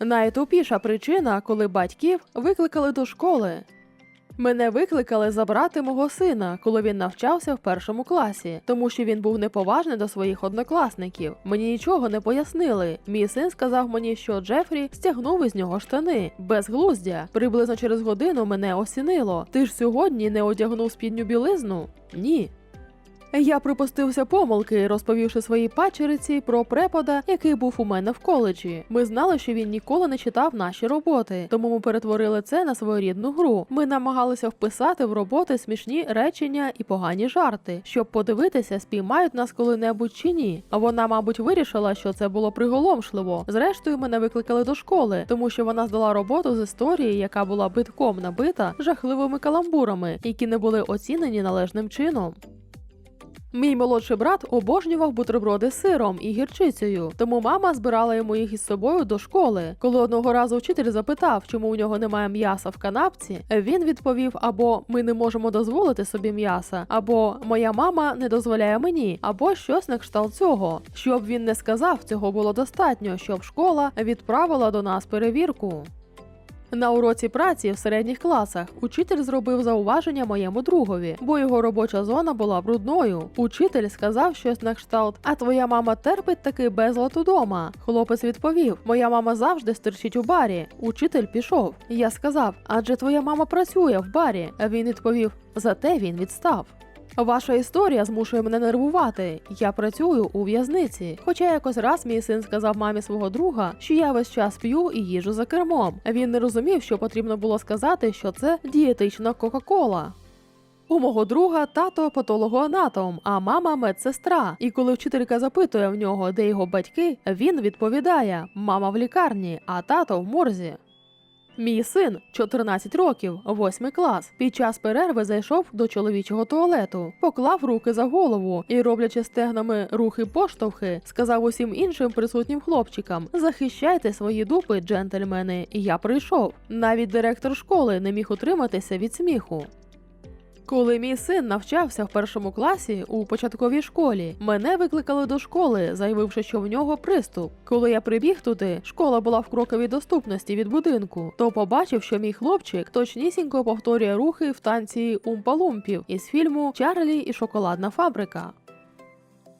Найтупіша причина, коли батьків викликали до школи. Мене викликали забрати мого сина, коли він навчався в першому класі, тому що він був неповажний до своїх однокласників. Мені нічого не пояснили. Мій син сказав мені, що Джефрі стягнув із нього штани безглуздя. Приблизно через годину мене осінило. Ти ж сьогодні не одягнув спідню білизну? Ні. Я припустився помилки, розповівши своїй пачериці про препода, який був у мене в коледжі. Ми знали, що він ніколи не читав наші роботи, тому ми перетворили це на своєрідну гру. Ми намагалися вписати в роботи смішні речення і погані жарти, щоб подивитися, спіймають нас коли-небудь чи ні. А вона, мабуть, вирішила, що це було приголомшливо. Зрештою, мене викликали до школи, тому що вона здала роботу з історії, яка була битком набита жахливими каламбурами, які не були оцінені належним чином. Мій молодший брат обожнював бутерброди з сиром і гірчицею, тому мама збирала йому їх із собою до школи. Коли одного разу вчитель запитав, чому у нього немає м'яса в канапці, він відповів: або ми не можемо дозволити собі м'яса, або моя мама не дозволяє мені, або щось на кшталт цього. Щоб він не сказав, цього було достатньо, щоб школа відправила до нас перевірку. На уроці праці в середніх класах учитель зробив зауваження моєму другові, бо його робоча зона була брудною. Учитель сказав щось на кшталт: А твоя мама терпить такий безлад удома. Хлопець відповів: Моя мама завжди стерчить у барі. Учитель пішов. Я сказав: Адже твоя мама працює в барі. А він відповів: Зате він відстав. Ваша історія змушує мене нервувати. Я працюю у в'язниці. Хоча якось раз мій син сказав мамі свого друга, що я весь час п'ю і їжу за кермом. Він не розумів, що потрібно було сказати, що це дієтична Кока-Кола. У мого друга тато патологоанатом, а мама медсестра. І коли вчителька запитує в нього, де його батьки, він відповідає: мама в лікарні, а тато в морзі. Мій син 14 років, 8 клас. Під час перерви зайшов до чоловічого туалету, поклав руки за голову і, роблячи стегнами рухи поштовхи, сказав усім іншим присутнім хлопчикам: захищайте свої дупи, джентльмени. Я прийшов. Навіть директор школи не міг утриматися від сміху. Коли мій син навчався в першому класі у початковій школі, мене викликали до школи, заявивши, що в нього приступ. Коли я прибіг туди, школа була в кроковій доступності від будинку, то побачив, що мій хлопчик точнісінько повторює рухи в танці умпалумпів із фільму Чарлі і шоколадна фабрика.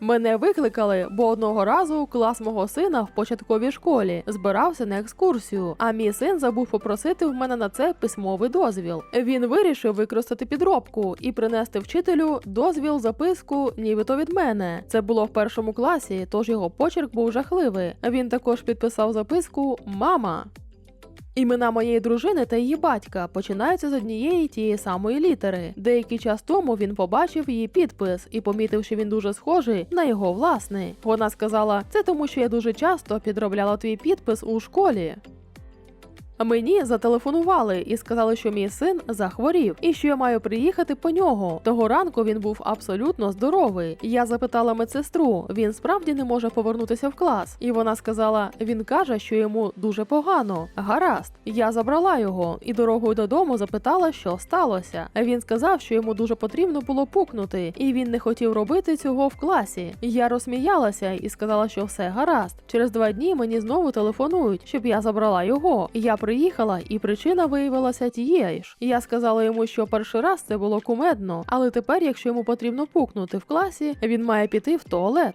Мене викликали, бо одного разу клас мого сина в початковій школі збирався на екскурсію, а мій син забув попросити в мене на це письмовий дозвіл. Він вирішив використати підробку і принести вчителю дозвіл записку, нібито від мене. Це було в першому класі, тож його почерк був жахливий. Він також підписав записку Мама. Імена моєї дружини та її батька починаються з однієї тієї самої літери. Деякий час тому він побачив її підпис і помітив, що він дуже схожий на його власний. Вона сказала: це тому, що я дуже часто підробляла твій підпис у школі. Мені зателефонували і сказали, що мій син захворів і що я маю приїхати по нього. Того ранку він був абсолютно здоровий. Я запитала медсестру, він справді не може повернутися в клас. І вона сказала: він каже, що йому дуже погано. Гаразд, я забрала його і дорогою додому запитала, що сталося. Він сказав, що йому дуже потрібно було пукнути, і він не хотів робити цього в класі. Я розсміялася і сказала, що все гаразд. Через два дні мені знову телефонують, щоб я забрала його. Я приїхала, і причина виявилася тією ж. Я сказала йому, що перший раз це було кумедно, але тепер, якщо йому потрібно пукнути в класі, він має піти в туалет.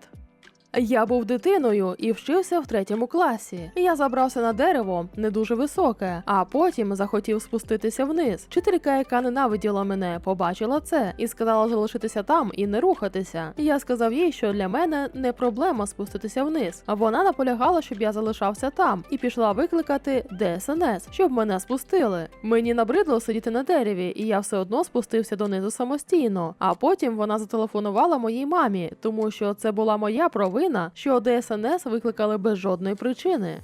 Я був дитиною і вчився в третьому класі. Я забрався на дерево, не дуже високе, а потім захотів спуститися вниз. Вчителька, яка ненавиділа мене, побачила це і сказала залишитися там і не рухатися. Я сказав їй, що для мене не проблема спуститися вниз. Вона наполягала, щоб я залишався там, і пішла викликати ДСНС, щоб мене спустили. Мені набридло сидіти на дереві, і я все одно спустився донизу самостійно. А потім вона зателефонувала моїй мамі, тому що це була моя провина, що ДСНС викликали без жодної причини.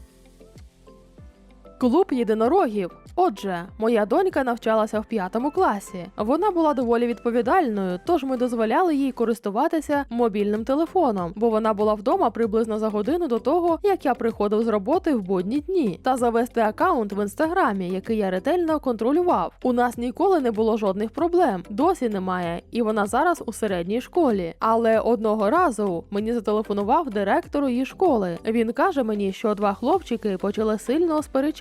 Клуб єдинорогів. Отже, моя донька навчалася в п'ятому класі. Вона була доволі відповідальною, тож ми дозволяли їй користуватися мобільним телефоном, бо вона була вдома приблизно за годину до того, як я приходив з роботи в будні дні, та завести акаунт в інстаграмі, який я ретельно контролював. У нас ніколи не було жодних проблем, досі немає, і вона зараз у середній школі. Але одного разу мені зателефонував директор її школи. Він каже мені, що два хлопчики почали сильно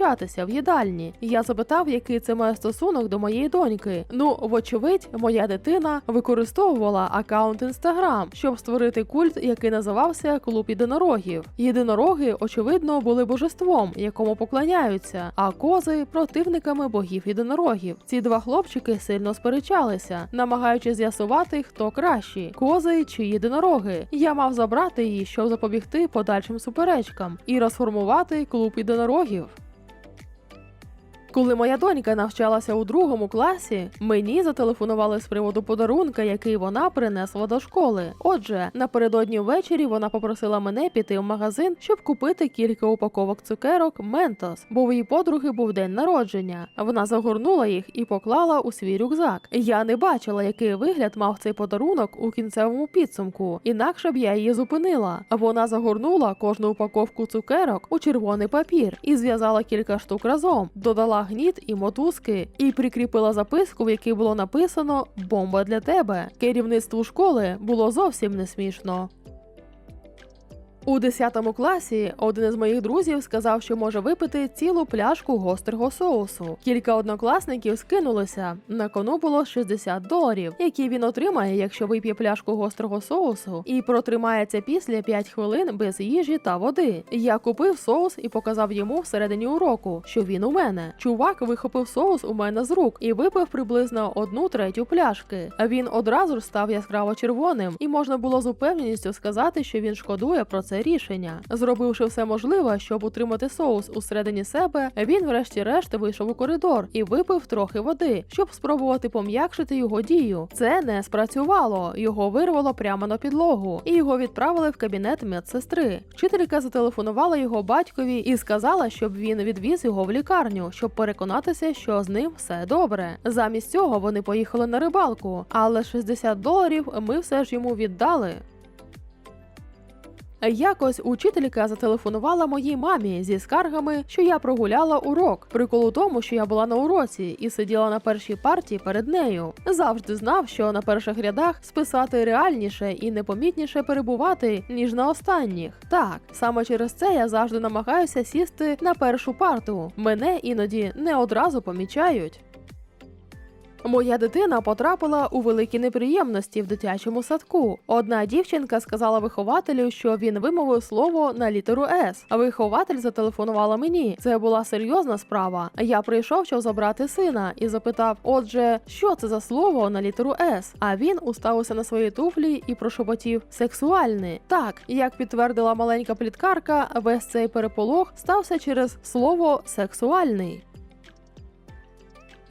сперечатися в їдальні. Я запитав, який це має стосунок до моєї доньки. Ну, вочевидь, моя дитина використовувала акаунт Інстаграм, щоб створити культ, який називався Клуб єдинорогів. Єдинороги, очевидно, були божеством, якому поклоняються, а кози противниками богів єдинорогів. Ці два хлопчики сильно сперечалися, намагаючись з'ясувати, хто кращі кози чи єдинороги. Я мав забрати її, щоб запобігти подальшим суперечкам і розформувати клуб єдинорогів. Коли моя донька навчалася у другому класі, мені зателефонували з приводу подарунка, який вона принесла до школи. Отже, напередодні ввечері вона попросила мене піти в магазин, щоб купити кілька упаковок цукерок Ментос, бо в її подруги був день народження. Вона загорнула їх і поклала у свій рюкзак. Я не бачила, який вигляд мав цей подарунок у кінцевому підсумку, інакше б я її зупинила. Вона загорнула кожну упаковку цукерок у червоний папір і зв'язала кілька штук разом, додала гніт і мотузки, і прикріпила записку, в якій було написано Бомба для тебе. Керівництву школи було зовсім не смішно. У 10 класі один із моїх друзів сказав, що може випити цілу пляшку гострого соусу. Кілька однокласників скинулися. На кону було 60 доларів, які він отримає, якщо вип'є пляшку гострого соусу і протримається після 5 хвилин без їжі та води. Я купив соус і показав йому всередині уроку, що він у мене. Чувак вихопив соус у мене з рук і випив приблизно одну третю пляшки. Він одразу ж став яскраво червоним, і можна було з упевненістю сказати, що він шкодує про це рішення. Зробивши все можливе, щоб утримати соус усередині себе, він, врешті-решт, вийшов у коридор і випив трохи води, щоб спробувати пом'якшити його дію. Це не спрацювало. Його вирвало прямо на підлогу, і його відправили в кабінет медсестри. Вчителька зателефонувала його батькові і сказала, щоб він відвіз його в лікарню, щоб переконатися, що з ним все добре. Замість цього вони поїхали на рибалку, але 60 доларів ми все ж йому віддали. Якось учителька зателефонувала моїй мамі зі скаргами, що я прогуляла урок. Прикол у тому, що я була на уроці і сиділа на першій парті перед нею. Завжди знав, що на перших рядах списати реальніше і непомітніше перебувати, ніж на останніх. Так, саме через це я завжди намагаюся сісти на першу парту. Мене іноді не одразу помічають. Моя дитина потрапила у великі неприємності в дитячому садку. Одна дівчинка сказала вихователю, що він вимовив слово на літеру С. Вихователь зателефонувала мені. Це була серйозна справа. Я прийшов, щоб забрати сина, і запитав: Отже, що це за слово на літеру С? А він уставився на свої туфлі і прошепотів сексуальний. Так, як підтвердила маленька пліткарка, весь цей переполох стався через слово сексуальний.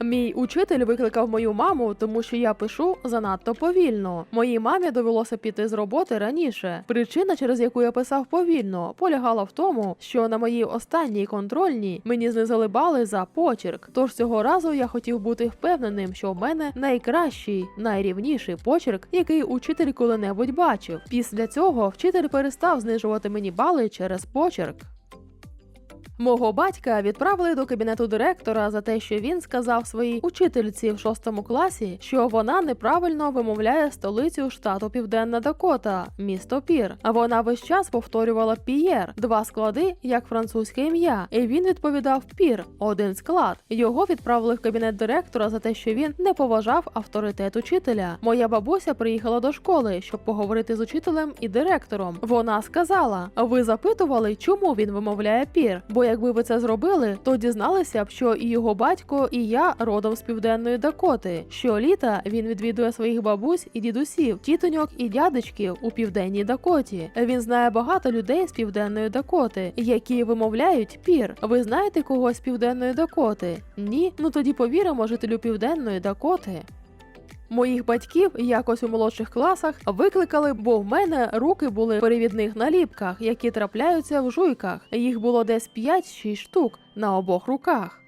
Мій учитель викликав мою маму, тому що я пишу занадто повільно. Моїй мамі довелося піти з роботи раніше. Причина, через яку я писав повільно, полягала в тому, що на моїй останній контрольній мені знизили бали за почерк. Тож цього разу я хотів бути впевненим, що в мене найкращий, найрівніший почерк, який учитель коли-небудь бачив. Після цього вчитель перестав знижувати мені бали через почерк. Мого батька відправили до кабінету директора за те, що він сказав своїй учительці в шостому класі, що вона неправильно вимовляє столицю штату Південна Дакота, місто Пір. А вона весь час повторювала Пієр, два склади як французьке ім'я. І він відповідав Пір, один склад. Його відправили в кабінет директора за те, що він не поважав авторитет учителя. Моя бабуся приїхала до школи, щоб поговорити з учителем і директором. Вона сказала: Ви запитували, чому він вимовляє пір? Бо якби ви це зробили, то дізналися б, що і його батько, і я родом з південної Дакоти. Щоліта він відвідує своїх бабусь і дідусів, тітоньок і дядечків у південній Дакоті. Він знає багато людей з південної Дакоти, які вимовляють пір. Ви знаєте когось з південної Дакоти? Ні? Ну тоді повіримо жителю південної Дакоти. Моїх батьків якось у молодших класах викликали, бо в мене руки були в перевідних наліпках, які трапляються в жуйках. Їх було десь 5-6 штук на обох руках.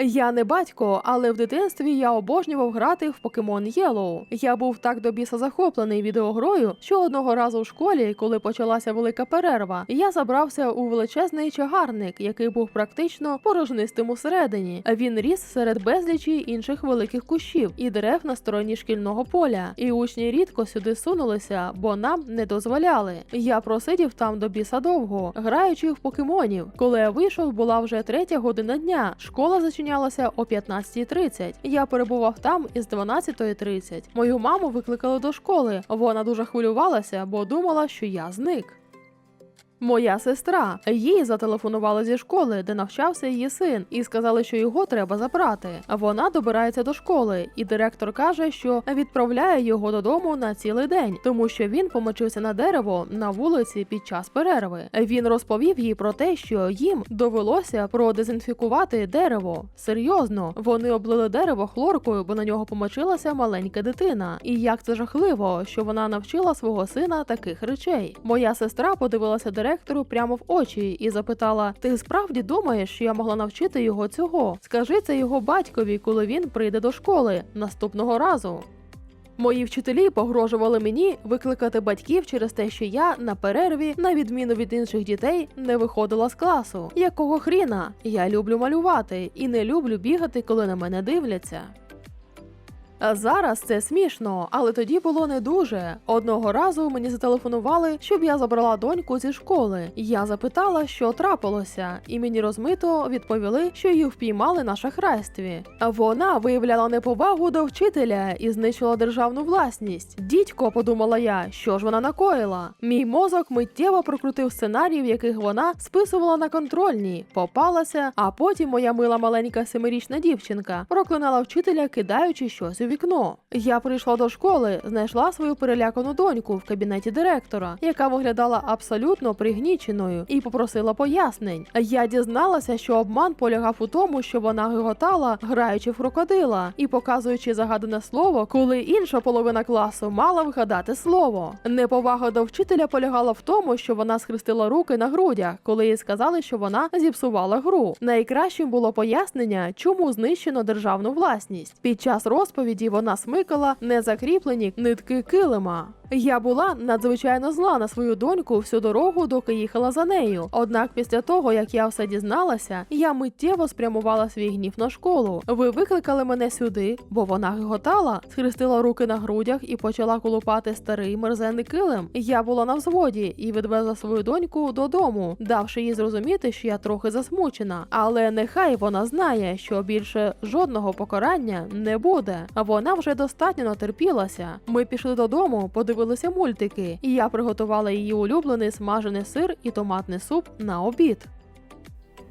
Я не батько, але в дитинстві я обожнював грати в Pokemon Yellow. Я був так до біса захоплений відеогрою, що одного разу в школі, коли почалася велика перерва, я забрався у величезний чагарник, який був практично порожнистим усередині. Він ріс серед безлічі інших великих кущів і дерев на стороні шкільного поля. І учні рідко сюди сунулися, бо нам не дозволяли. Я просидів там до біса довго, граючи в покемонів. Коли я вийшов, була вже третя година дня. Школа зачинялася о 15.30. Я перебував там із 12.30. Мою маму викликали до школи. Вона дуже хвилювалася, бо думала, що я зник. Моя сестра їй зателефонували зі школи, де навчався її син, і сказали, що його треба забрати. Вона добирається до школи, і директор каже, що відправляє його додому на цілий день, тому що він помочився на дерево на вулиці під час перерви. Він розповів їй про те, що їм довелося продезінфікувати дерево. Серйозно, вони облили дерево хлоркою, бо на нього помочилася маленька дитина. І як це жахливо, що вона навчила свого сина таких речей. Моя сестра подивилася директору прямо в очі і запитала: Ти справді думаєш, що я могла навчити його цього? Скажи це його батькові, коли він прийде до школи наступного разу. Мої вчителі погрожували мені викликати батьків через те, що я на перерві, на відміну від інших дітей, не виходила з класу. Якого хріна? Я люблю малювати і не люблю бігати, коли на мене дивляться. Зараз це смішно, але тоді було не дуже. Одного разу мені зателефонували, щоб я забрала доньку зі школи. Я запитала, що трапилося, і мені розмито відповіли, що її впіймали на шахрайстві. Вона виявляла неповагу до вчителя і знищила державну власність. Дідько, подумала я, що ж вона накоїла. Мій мозок миттєво прокрутив сценарій, в яких вона списувала на контрольні, попалася, а потім моя мила маленька семирічна дівчинка проклинала вчителя, кидаючи щось вікно. Я прийшла до школи, знайшла свою перелякану доньку в кабінеті директора, яка виглядала абсолютно пригніченою, і попросила пояснень. Я дізналася, що обман полягав у тому, що вона гиготала, граючи в крокодила і показуючи загадане слово, коли інша половина класу мала вгадати слово. Неповага до вчителя полягала в тому, що вона схрестила руки на грудях, коли їй сказали, що вона зіпсувала гру. Найкращим було пояснення, чому знищено державну власність. Під час розповіді вона смикала незакріплені нитки килима. Я була надзвичайно зла на свою доньку всю дорогу, доки їхала за нею. Однак, після того як я все дізналася, я миттєво спрямувала свій гнів на школу. Ви викликали мене сюди, бо вона гиготала, схрестила руки на грудях і почала колупати старий мерзенний килим. Я була на взводі і відвезла свою доньку додому, давши їй зрозуміти, що я трохи засмучена. Але нехай вона знає, що більше жодного покарання не буде. Вона вже достатньо натерпілася. Ми пішли додому, подивилися мультики, і я приготувала її улюблений смажений сир і томатний суп на обід.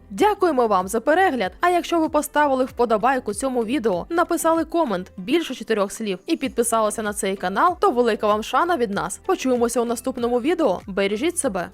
Дякуємо вам за перегляд. А якщо ви поставили вподобайку цьому відео, написали комент більше чотирьох слів і підписалися на цей канал, то велика вам шана від нас. Почуємося у наступному відео. Бережіть себе.